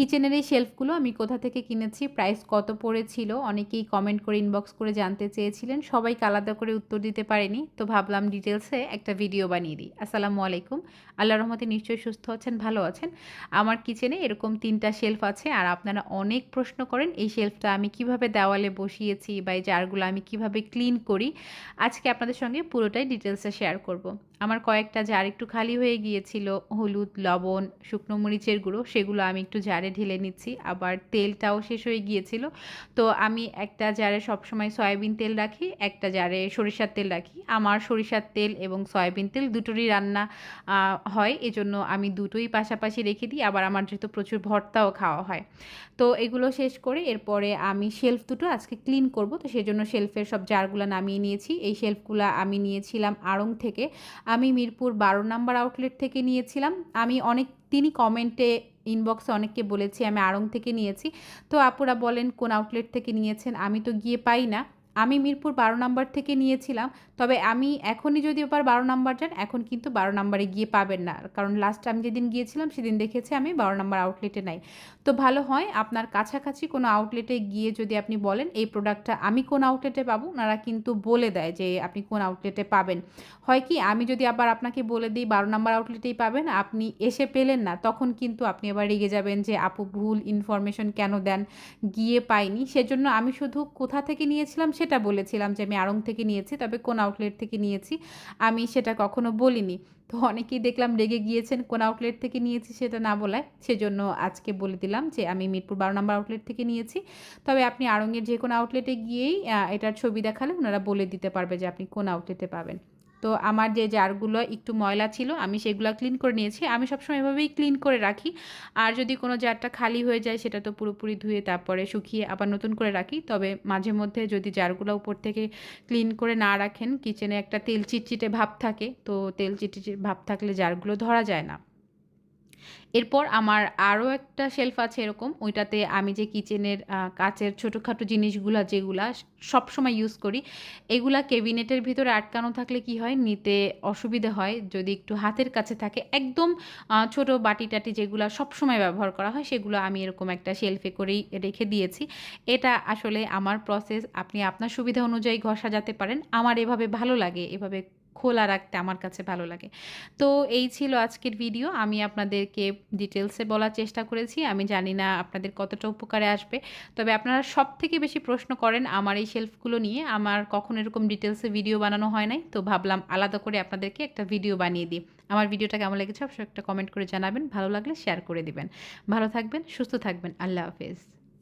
কিচেনের এই শেলফগুলো আমি কোথা থেকে কিনেছি, প্রাইস কত পড়েছিল, অনেকেই কমেন্ট করে ইনবক্স করে জানতে চেয়েছিলেন, সবাইকে আলাদা করে উত্তর দিতে পারেনি, তো ভাবলাম ডিটেলসে একটা ভিডিও বানিয়ে দিই আসসালামু আলাইকুম, আল্লাহ রহমতে নিশ্চয়ই সুস্থ আছেন, ভালো আছেন আমার কিচেনে এরকম তিনটা শেলফ আছে, আর আপনারা অনেক প্রশ্ন করেন, এই শেলফটা আমি কীভাবে দেওয়ালে বসিয়েছি বা এই জারগুলো আমি কীভাবে ক্লিন করি, আজকে আপনাদের সঙ্গে পুরোটাই ডিটেলসে শেয়ার করব। আমার কয়েকটা জার একটু খালি হয়ে গিয়েছিল, হলুদ, লবণ, শুকনো মরিচের গুঁড়ো, সেগুলো আমি একটু জারে ঢেলে নিচ্ছি, আবার তেলটাও শেষ হয়ে গিয়েছিল। তো আমি একটা জারে সবসময় সয়াবিন তেল রাখি, একটা জারে সরিষার তেল রাখি। আমার সরিষার তেল এবং সয়াবিন তেল দুটোরই রান্না হয়। এজন্য আমি দুটোই পাশাপাশি রেখে দিই। আবার আমার যেহেতু প্রচুর ভর্তাও খাওয়া হয়। তো এগুলো শেষ করে এরপরে আমি শেলফ দুটো আজকে ক্লিন করব। তো সেজন্য শেলফের সব জারগুলো নামিয়ে নিয়েছি। এই শেলফগুলো আমি নিয়েছিলাম আড়ং থেকে। আমি মিরপুর বারো নাম্বার আউটলেট থেকে নিয়েছিলাম। আমি অনেক তিনি কমেন্টে ইনবক্সে অনেককে বলেছি, আমি আড়ং থেকে নিয়েছি। তো আপুরা বলেন, কোন আউটলেট থেকে নিয়েছেন? আমি তো গিয়ে পাই না। আমি মিরপুর বারো নাম্বার থেকে নিয়েছিলাম, তবে আমি এখনই যদি এবার বারো নাম্বার যান, এখন কিন্তু বারো নাম্বারে গিয়ে পাবেন না। কারণ লাস্ট আমি যেদিন গিয়েছিলাম, সেদিন দেখেছি আমি বারো নাম্বার আউটলেটে নাই। তো ভালো হয়, আপনার কাছাকাছি কোনো আউটলেটে গিয়ে যদি আপনি বলেন, এই প্রোডাক্টটা আমি কোন আউটলেটে পাবো? ওনারা কিন্তু বলে দেয় যে আপনি কোন আউটলেটে পাবেন। হয় কি, আমি যদি আবার আপনাকে বলে দিই, বারো নাম্বার আউটলেটেই পাবেন, আপনি এসে পেলেন না, তখন কিন্তু আপনি আবার রেগে যাবেন যে, আপু, ভুল ইনফরমেশন কেন দেন? গিয়ে পাইনি। সেজন্য আমি শুধু কোথা থেকে নিয়েছিলাম সেটা বলেছিলাম যে আমি আড়ং থেকে নিয়েছি, তবে কোন আউটলেট থেকে নিয়েছি আমি সেটা কখনো বলিনি। তো অনেকেই দেখলাম রেগে গিয়েছেন, কোন আউটলেট থেকে নিয়েছি সেটা না বলায়। সেজন্য আজকে বলে দিলাম যে আমি মিরপুর বারো নম্বর আউটলেট থেকে নিয়েছি। তবে আপনি আড়ংয়ের যে কোনো আউটলেটে গিয়েই এটার ছবি দেখালে ওনারা বলে দিতে পারবে যে আপনি কোন আউটলেটে পাবেন। তো আমার যে জারগুলো একটু ময়লা ছিল, আমি সেগুলো ক্লিন করে নিয়েছি। আমি সবসময় এভাবেই ক্লিন করে রাখি। আর যদি কোনো জারটা খালি হয়ে যায়, সেটা তো পুরোপুরি ধুয়ে তারপরে শুকিয়ে আবার নতুন করে রাখি। তবে মাঝে মধ্যে যদি জারগুলো উপর থেকে ক্লিন করে না রাখেন কিচেনে একটা তেল চিটচিটে ভাব থাকে। তো তেল চিটচিটে ভাব থাকলে জারগুলো ধরা যায় না। এরপর আমার আরও একটা শেলফ আছে এরকম, ওইটাতে আমি যে কিচেনের কাচের ছোটোখাটো জিনিসগুলো যেগুলা সবসময় ইউজ করি, এগুলা কেবিনেটের ভিতরে আটকানো থাকলে কি হয়, নিতে অসুবিধে হয়। যদি একটু হাতের কাছে থাকে, একদম ছোট বাটি টাটি যেগুলো সবসময় ব্যবহার করা হয়, সেগুলো আমি এরকম একটা শেলফে করেই রেখে দিয়েছি। এটা আসলে আমার প্রসেস আপনি আপনার সুবিধা অনুযায়ী ঘর সাজাতে পারেন, আমার এভাবে ভালো লাগে, এভাবে খোলা রাখতে আমার কাছে ভালো লাগে। তো এই ছিল আজকের ভিডিও আমি আপনাদেরকে ডিটেলসে বলার চেষ্টা করেছি। আমি জানি না আপনাদের কতটা উপকারে আসবে। তবে আপনারা সব থেকে বেশি প্রশ্ন করেন আমার এই শেলফগুলো নিয়ে। আমার কখন এরকম ডিটেলসে ভিডিও বানানো হয় নাই। তো ভাবলাম আলাদা করে আপনাদেরকে একটা ভিডিও বানিয়ে দিই। আমার ভিডিওটা কেমন লেগেছে অবশ্যই একটা কমেন্ট করে জানাবেন। ভালো লাগলে শেয়ার করে দিবেন। ভালো থাকবেন, সুস্থ থাকবেন। আল্লাহ হাফেজ।